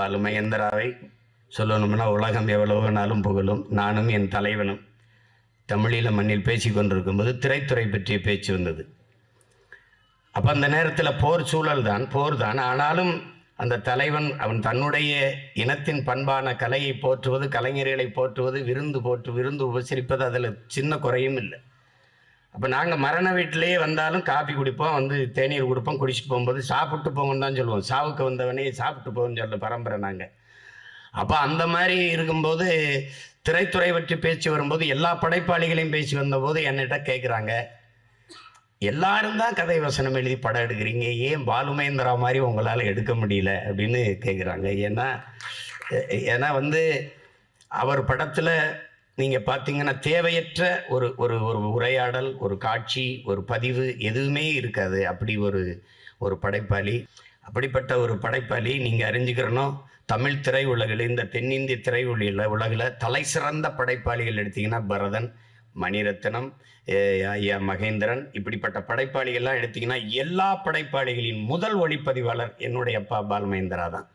பாலு மகேந்திராவை சொல்லணும்னா உலகம் எவ்வளவு வேணாலும் புகழும். நானும் என் தலைவனும் தமிழீழ மண்ணில் பேசி கொண்டிருக்கும்போது திரைத்துறை பற்றிய பேச்சு வந்தது. அப்போ அந்த நேரத்தில் போர் சூழல் தான் போர் தான். ஆனாலும் அந்த தலைவன் அவன் தன்னுடைய இனத்தின் பண்பான கலையை போற்றுவது கலைஞர்களை போற்றுவது விருந்து போற்று விருந்து உபசரிப்பது அதில் சின்ன குறையும் இல்லை. அப்போ நாங்கள் மரண வீட்டிலேயே வந்தாலும் காபி குடிப்போம் வந்து தேநீர் கொடுப்போம் குடிச்சிட்டு போகும்போது சாப்பிட்டு போங்கன்னு தான் சொல்லுவோம். சாவுக்கு வந்தவனே சாப்பிட்டு போகணும்னு சொல்ல பரம்பரை நாங்கள் அப்போ அந்த மாதிரி இருக்கும்போது திரைத்துறை பற்றி பேச்சு வரும்போது எல்லா படைப்பாளிகளையும் பேசி வந்தபோது என்னிட்ட கேட்குறாங்க எல்லாரும் தான் கதை வசனம் எழுதி படம் எடுக்கிறீங்க. ஏன் பாலுமேந்திரா மாதிரி உங்களால் எடுக்க முடியல? அப்படின்னு கேட்குறாங்க ஏன்னா ஏன்னா வந்து அவர் படத்தில் நீங்கள் பார்த்தீங்கன்னா தேவையற்ற ஒரு ஒரு ஒரு உரையாடல் ஒரு காட்சி ஒரு பதிவு எதுவுமே இருக்காது. அப்படி ஒரு ஒரு படைப்பாளி. அப்படிப்பட்ட ஒரு படைப்பாளி நீங்கள் அறிஞ்சுக்கிறனும் தமிழ் திரை உலகில் இந்த தென்னிந்திய திரை உலகில் உலகில் தலை சிறந்த படைப்பாளிகள் எடுத்தீங்கன்னா பரதன் மணிரத்னம் ஐயா மகேந்திரன் இப்படிப்பட்ட படைப்பாளிகள்லாம் எடுத்தீங்கன்னா எல்லா படைப்பாளிகளின் முதல் ஒளிப்பதிவாளர் என்னுடைய அப்பா பால் மகேந்திரா தான்.